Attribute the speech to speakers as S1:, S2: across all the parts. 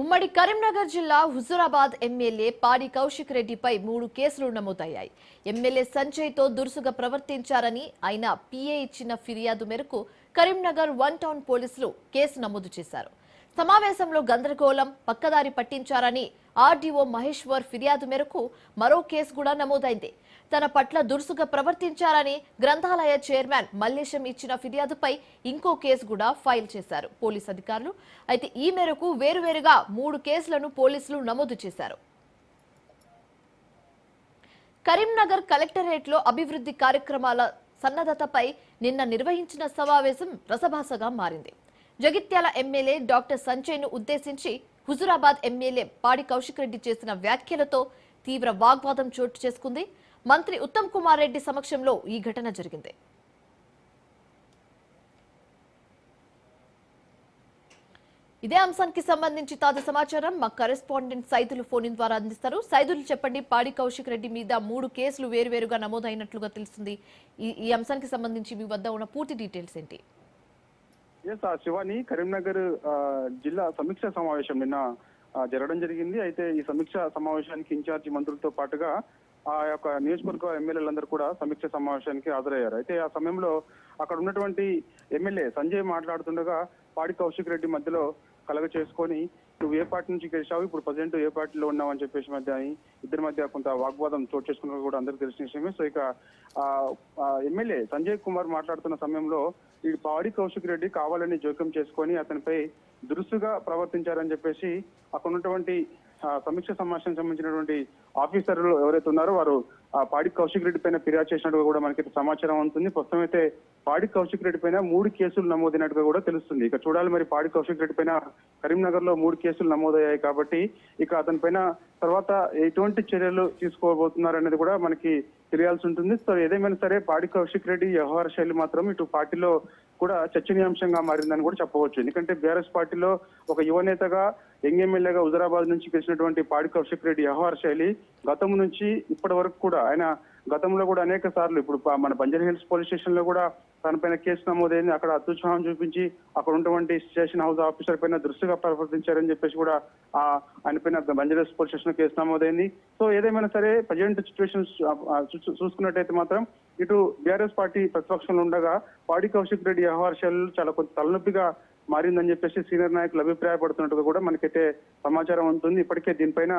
S1: ఉమ్మడి కరీంనగర్ జిల్లా హుజురాబాద్ ఎమ్మెల్యే పాడి కౌశిక్ రెడ్డిపై మూడు కేసులు నమోదయ్యాయి. ఎమ్మెల్యే సంజయ్తో దురుసుగా ప్రవర్తించారని ఆయన పీఏ ఇచ్చిన ఫిర్యాదు మేరకు కరీంనగర్ వన్ టౌన్ పోలీసులు కేసు నమోదు చేశారు. సమావేశంలో గందరగోళం పక్కదారి పట్టించారని ఆర్డీఓ మహేశ్వర్ ఫిర్యాదు మేరకు మరో కేసు కూడా నమోదైంది. తన పట్ల దురుసుగా ప్రవర్తించారని గ్రంథాలయ చైర్మన్ మల్లేశం ఇచ్చిన ఫిర్యాదుపై ఇంకో కేసు కూడా ఫైల్ చేశారు. పోలీస్ అధికారులు అయితే ఈ మేరకు వేరువేరుగా మూడు కేసులను పోలీసులు నమోదు చేశారు. కరీంనగర్ కలెక్టరేట్లో అభివృద్ధి కార్యక్రమాల సన్నద్ధతపై నిన్న నిర్వహించిన సమావేశం రసభాసగా మారింది. జగిత్యాల ఎమ్మెల్యే డాక్టర్ సంజయ్ను ఉద్దేశించి హుజురాబాద్ ఎమ్మెల్యే పాడి కౌశిక్ రెడ్డి చేసిన వ్యాఖ్యలతో తీవ్ర వాగ్వాదం చోటు చేసుకుంది. మంత్రి ఉత్తమ్ కుమార్ రెడ్డి సమక్షంలో ఈ ఘటన జరిగింది. ఇదే అంశానికి సంబంధించి తాజా సమాచారం మా కరెస్పాండెంట్ సైదులు ఫోన్ ద్వారా అందిస్తారు. సైదులు చెప్పండి పాడి కౌశిక్ రెడ్డి మీద మూడు కేసులు వేరువేరుగా నమోదైనట్లుగా తెలుస్తుంది. ఈ అంశానికి సంబంధించి మీ వద్ద ఉన్న పూర్తి డీటెయిల్స్ ఏంటి?
S2: ఎస్ ఆ శివాని కరీంనగర్ ఆ, జిల్లా సమీక్ష సమావేశం నిన్న జరగడం జరిగింది. అయితే ఈ సమీక్ష సమావేశానికి ఇన్ఛార్జి మంత్రులతో పాటుగా ఆ యొక్క నియోజకవర్గ ఎమ్మెల్యేలందరూ కూడా సమీక్ష సమావేశానికి హాజరయ్యారు. అయితే ఆ సమయంలో అక్కడ ఉన్నటువంటి ఎమ్మెల్యే సంజయ్ మాట్లాడుతుండగా పాడి కౌశిక్ రెడ్డి మధ్యలో కలగ చేసుకొని నువ్వు ఏ పార్టీ నుంచి గెలిచావు ఇప్పుడు ప్రజెంట్ ఏ పార్టీలో ఉన్నావు అని చెప్పేసి మధ్య అని ఇద్దరి మధ్య కొంత వాగ్వాదం చోటు చేసుకున్నది కూడా అందరికీ తెలిసిన విషయమే. సో ఇక ఎమ్మెల్యే సంజయ్ కుమార్ మాట్లాడుతున్న సమయంలో ఈ పాడి కౌశిక్ రెడ్డి కావాలని జోక్యం చేసుకొని అతనిపై దురుసుగా ప్రవర్తించారని చెప్పేసి అక్కడ ఉన్నటువంటి సమీక్ష సమావేశానికి సంబంధించినటువంటి ఆఫీసర్లు ఎవరైతే ఉన్నారో వారు పాడి కౌశిక్ రెడ్డి పైన ఫిర్యాదు చేసినట్టుగా కూడా మనకి సమాచారం ఉంటుంది ప్రస్తుతం అయితే పాడి కౌశిక్ రెడ్డి పైన మూడు కేసులు నమోదైనట్టుగా కూడా తెలుస్తుంది. ఇక చూడాలి మరి పాడి కౌశిక్ రెడ్డి పైన కరీంనగర్లో మూడు కేసులు నమోదయ్యాయి కాబట్టి ఇక అతని పైన తర్వాత ఎటువంటి చర్యలు తీసుకోబోతున్నారు అనేది కూడా మనకి తెలియాల్సి ఉంటుంది. సో ఏదేమైనా సరే పాడి కౌశిక్ రెడ్డి వ్యవహార శైలి మాత్రం ఇటు పార్టీలో కూడా చర్చనీయాంశంగా మారిందని కూడా చెప్పవచ్చు. ఎందుకంటే బీఆర్ఎస్ పార్టీలో ఒక యువ నేతగా యంగ్ ఎమ్మెల్యేగా హుజరాబాద్ నుంచి గెలిచినటువంటి పాడి కౌశిక్ రెడ్డి వ్యవహార శైలి గతం నుంచి ఇప్పటి వరకు కూడా ఆయన గతంలో కూడా అనేక సార్లు ఇప్పుడు మన బంజర్ హిల్స్ పోలీస్ స్టేషన్లో కూడా తన పైన కేసు నమోదైంది. అక్కడ అత్యుత్సాహం చూపించి అక్కడ ఉన్నటువంటి స్టేషన్ హౌస్ ఆఫీసర్ పైన దృష్టిగా ప్రవర్తించారని చెప్పేసి కూడా ఆ ఆయన పైన Banjara Hills police station case నమోదైంది. సో ఏదేమైనా సరే ప్రజెంట్ సిచ్యువేషన్ చూసుకున్నట్టయితే మాత్రం ఇటు బీఆర్ఎస్ పార్టీ ప్రతిపక్షంలో ఉండగా పాడి కౌశిక్ రెడ్డి వ్యవహార చాలా కొంత తలనొప్పిగా మారిందని చెప్పేసి సీనియర్ నాయకులు అభిప్రాయపడుతున్నట్టుగా కూడా మనకైతే సమాచారం ఉంటుంది ఇప్పటికే దీనిపైన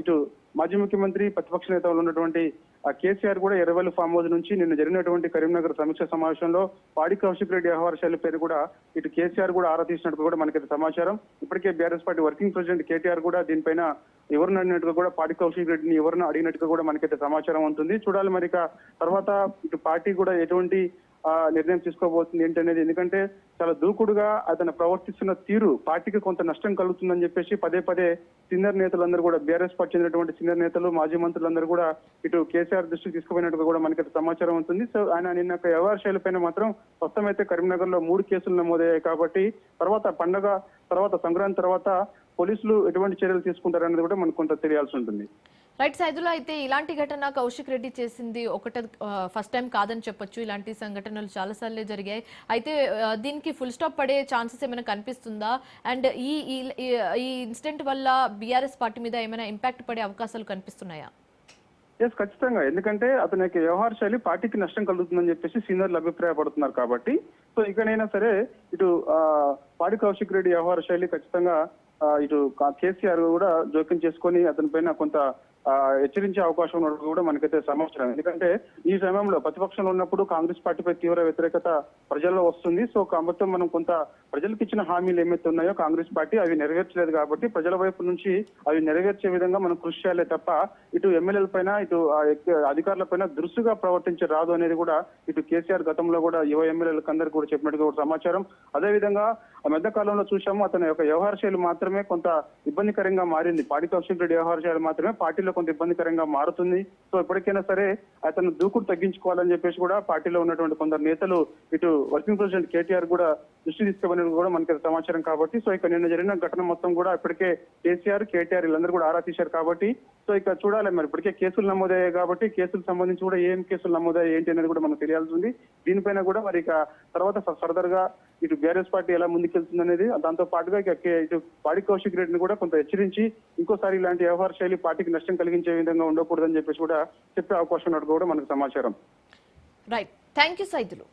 S2: ఇటు మాజీ ముఖ్యమంత్రి ప్రతిపక్ష నేతలు ఉన్నటువంటి కేసీఆర్ కూడా ఎర్రవల్లి ఫామ్ హౌస్ నుంచి నిన్న జరిగినటువంటి కరీంనగర్ సమీక్ష సమావేశంలో పాడి కౌశిక్ రెడ్డి వ్యవహార శైలి పేరు కూడా ఇటు కేసీఆర్ కూడా ఆరా తీసినట్టు కూడా మనకైతే సమాచారం. ఇప్పటికే BRS party working president KTR కూడా దీనిపైన ఎవరిని అడిగినట్టుగా కూడా పాడి కౌశిక్ రెడ్డిని ఎవరిని అడిగినట్టుగా కూడా మనకైతే సమాచారం ఉంటుంది చూడాలి మరి ఇక తర్వాత ఇటు పార్టీ కూడా ఎటువంటి నిర్ణయం తీసుకోబోతుంది ఏంటనేది. ఎందుకంటే చాలా దూకుడుగా అతను ప్రవర్తిస్తున్న తీరు పార్టీకి కొంత నష్టం కలుగుతుందని చెప్పేసి పదే పదే సీనియర్ నేతలందరూ కూడా బీఆర్ఎస్ పార్టీ చెందినటువంటి సీనియర్ నేతలు మాజీ మంత్రులందరూ కూడా ఇటు కేసీఆర్ దృష్టికి తీసుకుపోయినట్టుగా కూడా మనకి సమాచారం ఉంటుంది సో ఆయన నిన్న వ్యవహార శైలిపైన మాత్రం మొత్తం అయితే కరీంనగర్లో మూడు కేసులు నమోదయ్యాయి కాబట్టి తర్వాత పండగ తర్వాత సంక్రాంతి తర్వాత పోలీసులు ఎటువంటి చర్యలు తీసుకుంటారనేది కూడా మనకు కొంత తెలియాల్సి ఉంటుంది.
S1: రైట్ సైదులో అయితే ఇలాంటి ఘటన కౌశిక్ రెడ్డి చేసింది ఒకటే ఫస్ట్ టైం కాదని చెప్పొచ్చు. ఇలాంటి సంఘటనలు చాలాసార్లే జరిగాయి. అయితే దీనికి ఫుల్ స్టాప్ పడే ఛాన్సెస్ ఏమైనా కనిపిస్తుందా? అండ్ ఈ ఈ- ఇన్సిడెంట్ వల్ల బీఆర్ఎస్ పార్టీ మీద ఏమైనా ఇంపాక్ట్ పడే అవకాశాలు కనిపిస్తున్నాయా?
S2: ఎస్ ఖచ్చితంగా. ఎందుకంటే అతని యొక్క వ్యవహార శైలి పార్టీకి నష్టం కలుగుతుందని చెప్పేసి సీనియర్లు అభిప్రాయపడుతున్నారు కాబట్టి. సో ఇకనైనా సరే ఇటు ఆ, పాడి కౌశిక్ రెడ్డి వ్యవహార శైలి ఖచ్చితంగా ఇటు కేసీఆర్ కూడా జోక్యం చేసుకొని అతని పైన కొంత హెచ్చరించే అవకాశం ఉన్నట్టు కూడా మనకైతే సమాచారం ఎందుకంటే ఈ సమయంలో ప్రతిపక్షంలో ఉన్నప్పుడు కాంగ్రెస్ పార్టీపై తీవ్ర వ్యతిరేకత ప్రజల్లో వస్తుంది. సో కాబట్టి మనం కొంత ప్రజలకు ఇచ్చిన హామీలు ఏమైతే ఉన్నాయో కాంగ్రెస్ పార్టీ అవి నెరవేర్చలేదు కాబట్టి ప్రజల వైపు నుంచి అవి నెరవేర్చే విధంగా మనం కృషి చేయాలి తప్ప ఇటు ఎమ్మెల్యేల పైన ఇటు అధికారుల పైన దురుసుగా ప్రవర్తించే రాదు అనేది కూడా ఇటు కేసీఆర్ గతంలో కూడా యువ ఎమ్మెల్యేలకు అందరికీ కూడా చెప్పినట్టుగా సమాచారం. అదే విధంగా ఆ మధ్య కాలంలో చూసాము అతని యొక్క వ్యవహార శైలి మాత్రమే కొంత ఇబ్బందికరంగా మారింది. పాడి కౌశిక్ రెడ్డి వ్యవహార శైలి మాత్రమే పార్టీలో కొంత ఇబ్బందికరంగా మారుతుంది. సో ఎప్పటికైనా సరే అతను దూకుడు తగ్గించుకోవాలని చెప్పేసి కూడా పార్టీలో ఉన్నటువంటి కొందరు నేతలు ఇటు వర్కింగ్ ప్రెసిడెంట్ కేటీఆర్ కూడా దృష్టి తీసుకోవాలని కూడా మనకి సమాచారం కాబట్టి సో ఇక నిన్న జరిగిన ఘటన మొత్తం కూడా ఇప్పటికే కేసీఆర్ కేటీఆర్ వీళ్ళందరూ కూడా ఆరా తీశారు కాబట్టి సో ఇక చూడాలి మరి. ఇప్పటికే కేసులు నమోదయ్యాయి కాబట్టి కేసులు సంబంధించి కూడా ఏం కేసులు నమోదయ్యాయి ఏంటి అనేది కూడా మనకు తెలియాల్సి ఉంది. దీనిపైన కూడా మరి ఇక తర్వాత ఫర్దర్గా ఇటు బీఆర్ఎస్ పార్టీ ఎలా ముందుకెళ్తుంది అనేది దాంతో పాటుగా ఇక ఇటు పాడి కౌశిక్ రెడ్డిని కూడా కొంత హెచ్చరించి ఇంకోసారి ఇలాంటి వ్యవహార శైలి పార్టీకి నష్టం కలిగించే విధంగా ఉండకూడదని చెప్పేసి కూడా చెప్పే అవకాశం ఉన్నట్టు కూడా మనకు సమాచారం.
S1: Right thank you Saidulu